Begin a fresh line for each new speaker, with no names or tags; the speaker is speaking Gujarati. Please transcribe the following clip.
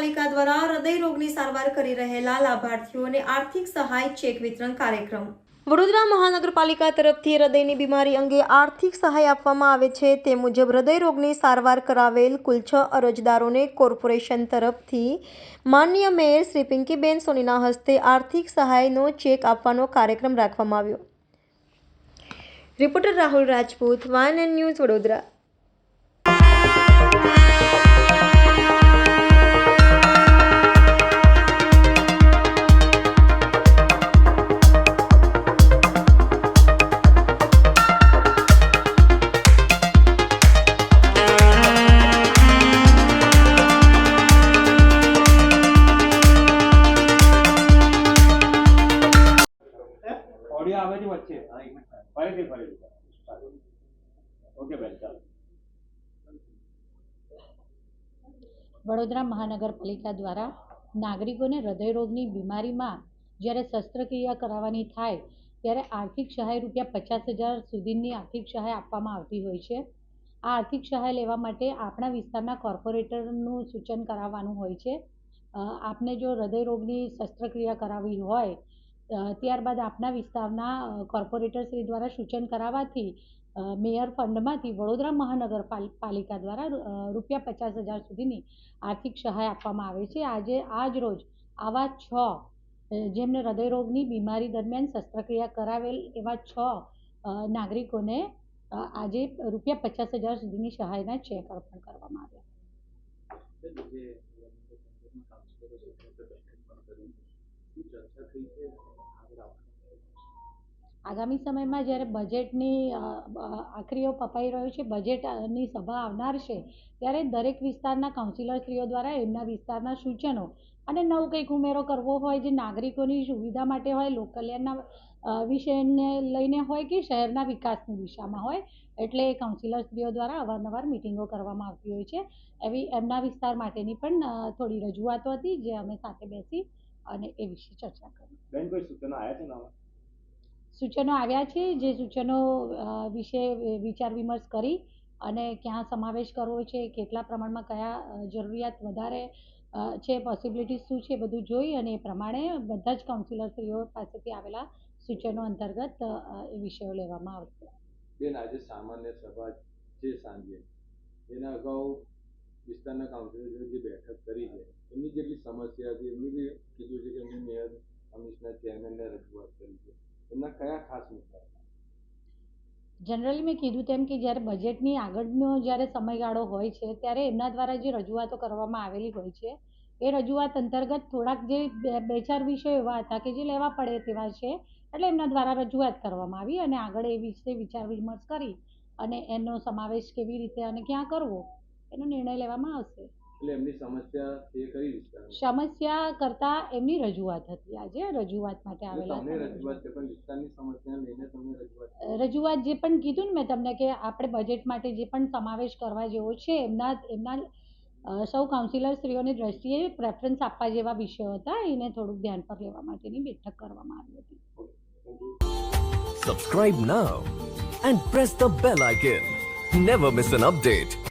મહાનગરપાલિકા દ્વારા હૃદય રોગની સારવાર કરી રહેલા લાભાર્થીઓને આર્થિક સહાય ચેક વિતરણ કાર્યક્રમ. વડોદરા મહાનગરપાલિકા તરફથી હૃદયની બીમારી અંગે આર્થિક સહાય આપવામાં આવે છે. તે મુજબ હૃદય રોગની સારવાર કરાવેલ કુલ છ અરજદારોને કોર્પોરેશન તરફથી માન્ય મેયર શ્રી પિંકીબેન સોનીના હસ્તે આર્થિક સહાયનો ચેક આપવાનો કાર્યક્રમ રાખવામાં આવ્યો. રિપોર્ટર રાહુલ રાજપૂત વાન એન્ડ ન્યૂઝ વડોદરા.
ઓડિયો આવે છે વચ્ચે? ફરીથી ફરીથી ઓકે, બેન, ચાલો.
વડોદરા મહાનગરપાલિકા દ્વારા નાગરિકોને હૃદયરોગની બીમારીમાં જ્યારે શસ્ત્રક્રિયા કરાવવાની થાય, ત્યારે આર્થિક સહાય રૂપિયા પચાસ હજાર સુધીની આર્થિક સહાય આપવામાં આવતી હોય છે. આ આર્થિક સહાય લેવા માટે આપણા વિસ્તારના કોર્પોરેટરનું સૂચન કરાવવાનું હોય છે. આપને જો હૃદયરોગની શસ્ત્રક્રિયા કરાવવી હોય ત્યારબાદ આપના વિસ્તારના અ, કોર્પોરેટર શ્રી દ્વારા સૂચન કરાવવાથી મેયર ફંડમાંથી વડોદરા મહાનગર પાલિકા દ્વારા રૂપિયા પચાસ હજાર સુધીની આર્થિક સહાય આપવામાં આવે છે. આજે આજ રોજ આવા છ જેમને હૃદયરોગની બીમારી દરમિયાન શસ્ત્રક્રિયા કરાવેલ એવા છ નાગરિકોને આજે રૂપિયા પચાસ હજાર સુધીની સહાયના ચેક અર્પણ કરવામાં આવ્યા. આગામી સમયમાં જ્યારે બજેટની આખરીઓ પપાઈ રહ્યો છે બજેટની સભા આવનાર છે ત્યારે દરેક વિસ્તારના કાઉન્સિલરશ્રીઓ દ્વારા એમના વિસ્તારના સૂચનો અને નવું કંઈક ઉમેરો કરવો હોય જે નાગરિકોની સુવિધા માટે હોય અ, વિષયને લઈને હોય કે શહેરના વિકાસની દિશામાં હોય એટલે કાઉન્સિલરશ્રીઓ દ્વારા અવારનવાર મિટિંગો કરવામાં આવતી હોય છે. એવી એમના વિસ્તાર માટેની પણ થોડી રજૂઆતો હતી જે અમે સાથે બેસી અને એ વિશે ચર્ચા કરી.
બેન કોઈ સૂચનો આવ્યા છે નવા?
સૂચનો આવ્યા છે જે સૂચનો વિશે વિચાર વિમર્શ કરી અને ક્યાં સમાવેશ કરવો છે કેટલા પ્રમાણમાં કયા જરૂરિયાત વધારે છે પોસિબિલિટીઝ શું છે બધું જોઈ અને એ પ્રમાણે બધા જ કાઉન્સિલરશ્રીઓ પાસેથી આવેલા સૂચનો અંતર્ગત એ વિષયો લેવામાં આવશે.
બેન આજે સામાન્ય સભા છે સાંજે એના અગાઉ વિસ્તારના કાઉન્સિલર જે બેઠક કરી છે સમસ્યા એમની કીધું છે કે એમની મેયર કમિશનર ચેરમેનને રજૂઆત કરી છે. એમના કયા ખાસ મુદ્દા
જનરલી મેં કીધું તેમ કે જ્યારે બજેટની આગળનો જ્યારે સમયગાળો હોય છે, ત્યારે એમના દ્વારા જે રજૂઆતો કરવામાં આવેલી હોય છે, એ રજૂઆત અંતર્ગત થોડાક જે બે ચાર વિષયો એવા હતા કે જે લેવા પડે તેવા છે, એટલે એમના દ્વારા રજૂઆત કરવામાં આવી અને આગળ એ વિશે વિચાર વિમર્શ કરી અને એનો સમાવેશ કેવી રીતે અને ક્યાં કરવો, એનો નિર્ણય લેવામાં આવશે.
એટલે એમની સમસ્યા તે કઈ વિસ્તાર
સમસ્યા કરતાં એમની રજૂઆત હતી. આજે રજૂઆત માટે આવેલા
તમને રજૂઆત છે પણ વિસ્તારની સમસ્યા લઈને તમને રજૂઆત
રજૂઆત જે પણ કીધું ને મેં તમને કે આપણે બજેટ માટે જે પણ સમાવેશ કરવા જેવો છે એમના એમના સૌ કાઉન્સિલર સ્ત્રીઓની દ્રષ્ટિએ પ્રેફરન્સ આપવા જેવા વિષયો હતા. એને થોડુંક ધ્યાન પર લેવા માટેની બેઠક કરવામાં આવી હતી.
Subscribe now and press the bell icon never miss an update.